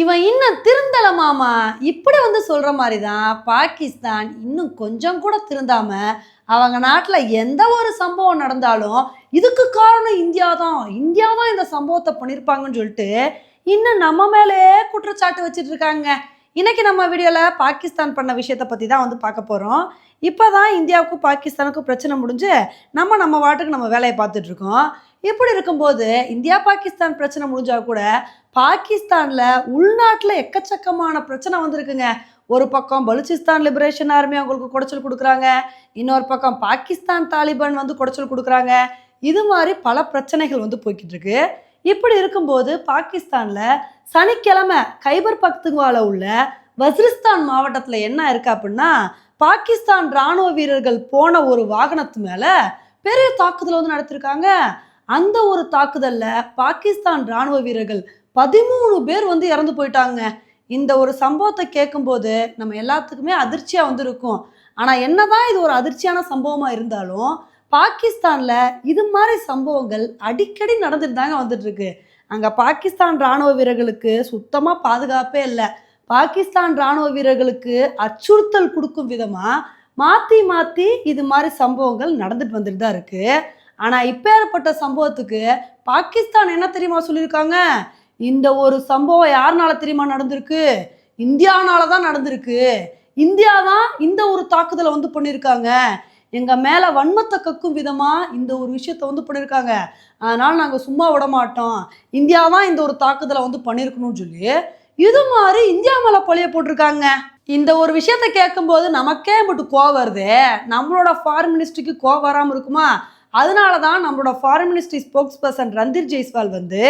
இவன் இன்னும் திருந்தல மாமா. இப்படி வந்து சொல்கிற மாதிரி தான் பாகிஸ்தான் இன்னும் கொஞ்சம் கூட திருந்தாமல் அவங்க நாட்டில் எந்த ஒரு சம்பவம் நடந்தாலும் இதுக்கு காரணம் இந்தியா தான் இந்தியா தான் இந்த சம்பவத்தை பண்ணியிருப்பாங்கன்னு சொல்லிட்டு இன்னும் நம்ம மேலே குற்றச்சாட்டு வச்சிட்டு இருக்காங்க. இன்றைக்கி நம்ம வீடியோவில் பாகிஸ்தான் பண்ண விஷயத்தை பற்றி தான் வந்து பார்க்க போகிறோம் இப்போ தான் இந்தியாவுக்கும் பாகிஸ்தானுக்கும் பிரச்சனை முடிஞ்சு நம்ம நம்ம வாட்டுக்கு நம்ம வேலையை பார்த்துட்ருக்கோம் இப்படி இருக்கும்போது இந்தியா பாகிஸ்தான் பிரச்சனை முடிஞ்சால் கூட பாகிஸ்தானில் உள்நாட்டில் எக்கச்சக்கமான பிரச்சனை வந்திருக்குங்க. ஒரு பக்கம் பலுச்சிஸ்தான் லிபரேஷன் ஆர்மி அவங்களுக்கு குடைச்சல் கொடுக்குறாங்க. இன்னொரு பக்கம் பாகிஸ்தான் தாலிபான் வந்து குடைச்சல் கொடுக்குறாங்க. இது மாதிரி பல பிரச்சனைகள் வந்து போய்கிட்டு இருக்கு. இப்படி இருக்கும்போது பாகிஸ்தானில் சனிக்கிழமை கைபர் பக்துவால உள்ள வசிரிஸ்தான் மாவட்டத்தில் என்ன இருக்கு அப்படின்னா பாகிஸ்தான் ராணுவ வீரர்கள் போன ஒரு வாகனத்து மேலே பெரிய தாக்குதல் வந்து நடத்திருக்காங்க. அந்த ஒரு தாக்குதலில் பாகிஸ்தான் ராணுவ வீரர்கள் பதிமூணு பேர் வந்து இறந்து போயிட்டாங்க. இந்த ஒரு சம்பவத்தை கேட்கும்போது நம்ம எல்லாத்துக்குமே அதிர்ச்சியாக வந்து இருக்கும் ஆனால் என்னதான் இது ஒரு அதிர்ச்சியான சம்பவமாக இருந்தாலும் பாகிஸ்தானில் இது மாதிரி சம்பவங்கள் அடிக்கடி நடந்துட்டு தாங்க இருக்கு அங்கே பாகிஸ்தான் ராணுவ வீரர்களுக்கு சுத்தமாக பாதுகாப்பே இல்லை. பாகிஸ்தான் ராணுவ வீரர்களுக்கு அச்சுறுத்தல் கொடுக்கும் விதமாக மாற்றி மாற்றி இது மாதிரி சம்பவங்கள் நடந்துட்டு வந்துட்டு தான் இருக்கு. ஆனால் இப்பேற்பட்ட சம்பவத்துக்கு பாகிஸ்தான் என்ன தெரியுமா சொல்லியிருக்காங்க? இந்த ஒரு சம்பவம் யாருனால தெரியுமா நடந்திருக்கு? இந்தியானால தான் நடந்திருக்கு. இந்தியா தான் இந்த ஒரு தாக்குதலை வந்து பண்ணியிருக்காங்க. எங்கள் மேலே வன்மத்தை கக்கும் விதமாக இந்த ஒரு விஷயத்த வந்து பண்ணியிருக்காங்க அதனால் நாங்கள் சும்மா விட மாட்டோம். இந்தியா தான் இந்த ஒரு தாக்குதலை வந்து பண்ணியிருக்கணும்னு சொல்லி இது மாதிரி இந்தியா மேலே பழிய போட்டிருக்காங்க. இந்த ஒரு விஷயத்த கேட்கும்போது நமக்கே மட்டும் கோவம் வருது. நம்மளோட ஃபாரின் மினிஸ்ட்ரிக்கு கோவம் வராமல் இருக்குமா? அதனால தான் நம்மளோட foreign ministry spokesperson Randhir Jaiswal வந்து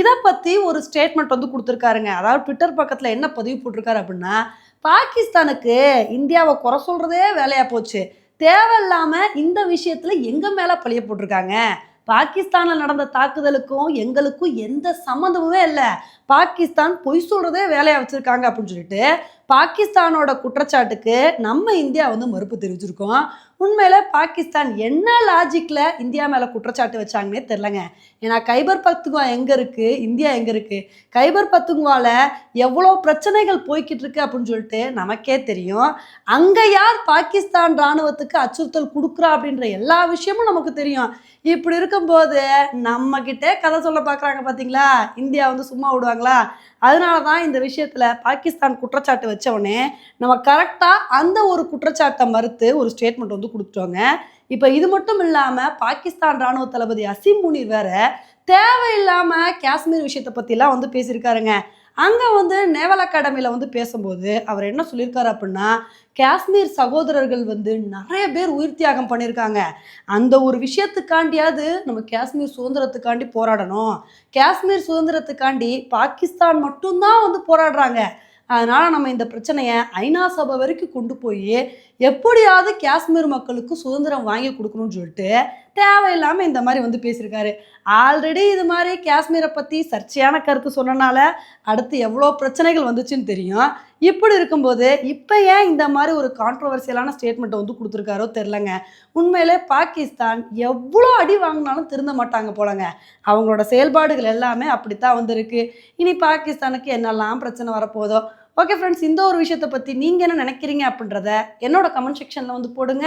இதை பற்றி ஒரு ஸ்டேட்மெண்ட் வந்து கொடுத்துருக்காருங்க. அதாவது ட்விட்டர் பக்கத்தில் என்ன பதிவு போட்டிருக்காரு அப்படின்னா பாகிஸ்தானுக்கு இந்தியாவை குறை சொல்கிறதே வேலையாக போச்சு. தேவையில்லாமல் இந்த விஷயத்தில் எங்கள் மேலே பழிய போட்டிருக்காங்க? பாகிஸ்தானில் நடந்த தாக்குதலுக்கும் எங்களுக்கும் எந்த சம்மந்தமுமே இல்லை. பாகிஸ்தான் பொய் சொல்கிறதே வேலையாக வச்சுருக்காங்க அப்படின்னு சொல்லிட்டு பாகிஸ்தானோட குற்றச்சாட்டுக்கு நம்ம இந்தியா வந்து மறுப்பு தெரிவிச்சிருக்கோம். உண்மையில பாகிஸ்தான் என்ன லாஜிக்கில் இந்தியா மேலே குற்றச்சாட்டு வச்சாங்கன்னே தெரிலங்க ஏன்னா கைபர் பத்துங்குவா எங்கே இருக்குது இந்தியா எங்கே இருக்குது கைபர் பத்துங்குவால எவ்வளோ பிரச்சனைகள் போய்கிட்டு இருக்கு அப்படின்னு சொல்லிட்டு நமக்கே தெரியும். அங்கே யார் பாகிஸ்தான் இராணுவத்துக்கு அச்சுறுத்தல் கொடுக்குறா அப்படின்ற எல்லா விஷயமும் நமக்கு தெரியும். இப்படி இருக்கும்போது நம்மக்கிட்டே கதை சொல்ல பார்க்குறாங்க பார்த்தீங்களா இந்தியா வந்து சும்மா விடுவாங்க. சொல்கிறாங்களா அதனால தான் இந்த விஷயத்தில் பாகிஸ்தான் குற்றச்சாட்டு வச்சவொடனே நம்ம கரெக்டாக அந்த ஒரு குற்றச்சாட்டை மறுத்து ஒரு ஸ்டேட்மெண்ட் வந்து கொடுத்துட்டோங்க. இப்போ இது மட்டும் இல்லாமல் பாகிஸ்தான் ராணுவ தளபதி அசிம் முனி வேற தேவையில்லாமல் காஷ்மீர் விஷயத்தை பற்றிலாம் வந்து பேசியிருக்காருங்க. அங்கே வந்து நேவல் அகாடமியில் வந்து பேசும்போது அவர் என்ன சொல்லியிருக்காரு அப்படின்னா காஷ்மீர் சகோதரர்கள் வந்து நிறைய பேர் உயிர் தியாகம் பண்ணியிருக்காங்க. அந்த ஒரு விஷயத்துக்காண்டியாவது நம்ம காஷ்மீர் சுதந்திரத்துக்காண்டி போராடணும். காஷ்மீர் சுதந்திரத்துக்காண்டி பாகிஸ்தான் மட்டும்தான் வந்து போராடுறாங்க. அதனால் நம்ம இந்த பிரச்சனையை ஐநா சபை வரைக்கும் கொண்டு போய் எப்படியாவது காஷ்மீர் மக்களுக்கு சுதந்திரம் வாங்கி கொடுக்கணும்னு சொல்லிட்டு தேவையில்லாமல் இந்த மாதிரி வந்து பேசியிருக்காரு. ஆல்ரெடி இது மாதிரி காஷ்மீரை பற்றி சர்ச்சையான கருத்து சொன்னனால அடுத்து எவ்வளோ பிரச்சனைகள் வந்துச்சுன்னு தெரியும். இப்படி இருக்கும்போது இப்போ ஏன் இந்த மாதிரி ஒரு கான்ட்ரவர்சியலான ஸ்டேட்மெண்ட்டை வந்து கொடுத்துருக்காரோ தெரிலங்க உண்மையிலே பாகிஸ்தான் எவ்வளோ அடி வாங்கினாலும் திருந்த மாட்டாங்க போலங்க. அவங்களோட செயல்பாடுகள் எல்லாமே அப்படித்தான் வந்திருக்கு. இனி பாகிஸ்தானுக்கு என்னெல்லாம் பிரச்சனை வரப்போதோ ஓகே ஃப்ரெண்ட்ஸ் இந்த ஒரு விஷயத்தை பற்றி நீங்கள் என்ன நினைக்கிறீங்க அப்படின்றத என்னோட கமெண்ட் செக்ஷனில் வந்து போடுங்க.